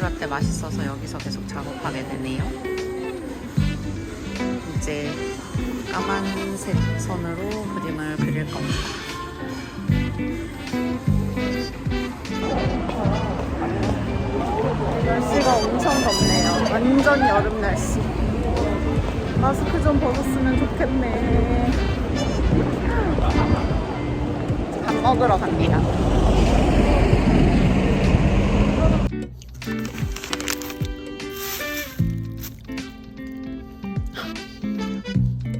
라떼 맛있어서 여기서 계속 작업하게 되네요. 이제 까만색 선으로 그림을 그릴 겁니다. 날씨가 엄청 덥네요. 완전 여름 날씨. 마스크 좀 벗었으면 좋겠네. 밥 먹으러 갑니다.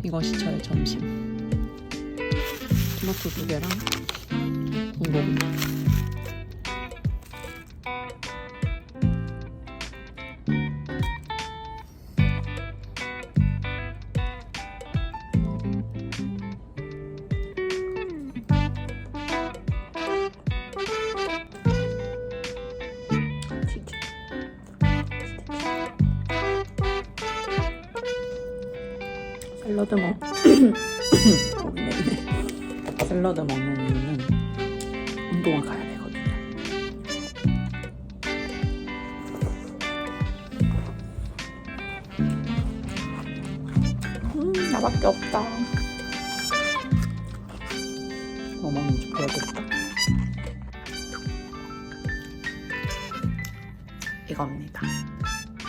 이것이 저의 점심. 토마토 두 개랑 우동. 샐러드 먹. 샐러드 먹는 이유는 운동을 가야 되거든요. 음, 나밖에 없다. 뭐 먹는지 보여드릴까? 이겁니다.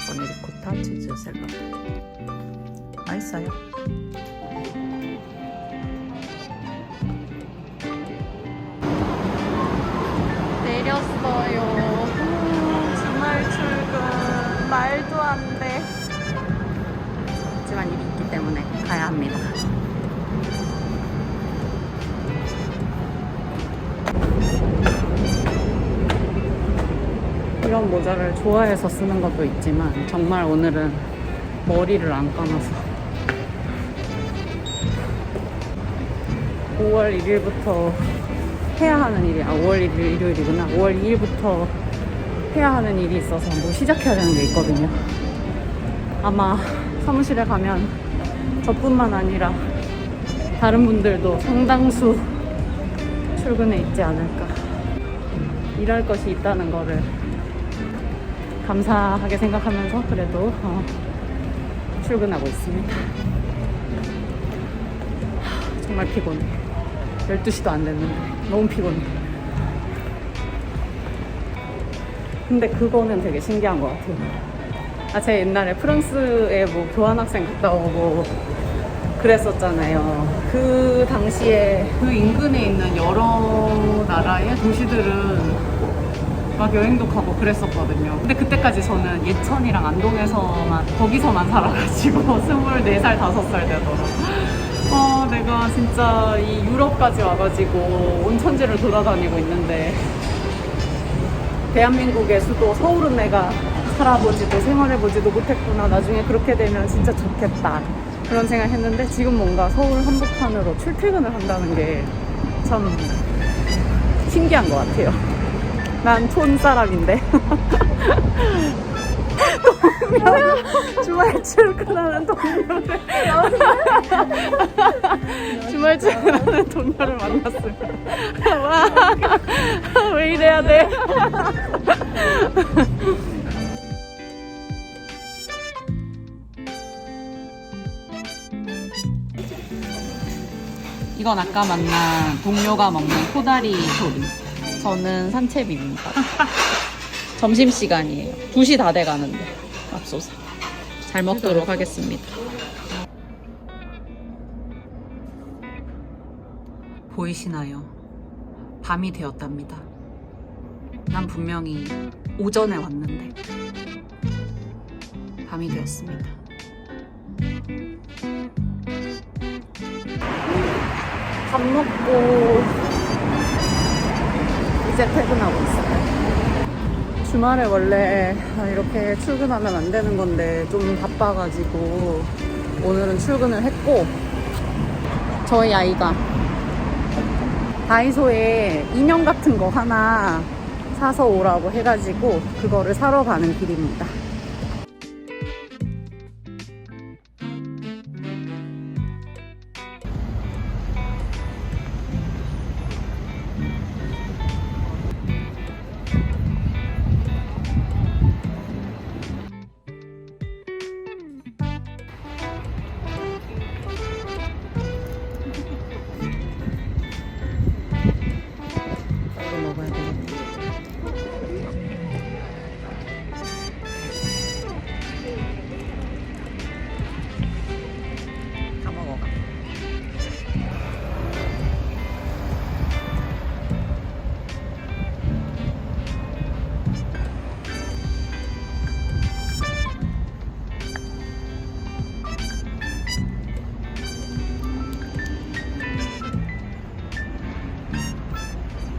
버니리코타 치즈 샐러드. 맛있어요. 내렸어요. 음, 주말 출근. 말도 안 돼. 하지만 일이 있기 때문에 가야 합니다. 이런 모자를 좋아해서 쓰는 것도 있지만 정말 오늘은 머리를 안 감아서 5월 1일부터 해야 하는 일이 아 5월 1일 일요일이구나. 5월 2일부터 해야 하는 일이 있어서 뭐 시작해야 되는 게 있거든요. 아마 사무실에 가면 저뿐만 아니라 다른 분들도 상당수 출근해 있지 않을까. 일할 것이 있다는 거를 감사하게 생각하면서 그래도 어, 출근하고 있습니다. 하, 정말 피곤해 12시도 안 됐는데 너무 피곤해 근데 그거는 되게 신기한 것 같아요 아, 제가 옛날에 프랑스에 뭐 교환학생 갔다 오고 그랬었잖아요. 그 당시에 그 인근에 있는 여러 나라의 도시들은 막 여행도 가고 그랬었거든요. 근데 그때까지 저는 예천이랑 안동에서만, 거기서만 살아가지고 24살, 5살 되더라고요. 아, 내가 진짜 이 유럽까지 와가지고 온 천지를 돌아다니고 있는데 대한민국의 수도 서울은 내가 살아보지도 생활해보지도 못했구나. 나중에 그렇게 되면 진짜 좋겠다. 그런 생각 했는데 지금 뭔가 서울 한복판으로 출퇴근을 한다는 게 참 신기한 것 같아요. 난 촌 사람인데. 동료, 주말 출근하는 동료를. 주말 출근하는 동료를 만났습니다. 와, 왜 이래야 돼? 이건 아까 만난 동료가 먹는 코다리 조림. 저는 산채비입니다. 점심시간이에요. 2시 다 돼가는데. 맙소사. 잘 먹도록 하겠습니다. 보이시나요? 밤이 되었답니다. 난 분명히 오전에 왔는데 밤이 되었습니다. 밥 먹고 이제 퇴근하고 있어요. 주말에 원래 이렇게 출근하면 안 되는 건데 좀 바빠가지고 오늘은 출근을 했고 저희 아이가 다이소에 인형 같은 거 하나 사서 오라고 해가지고 그거를 사러 가는 길입니다.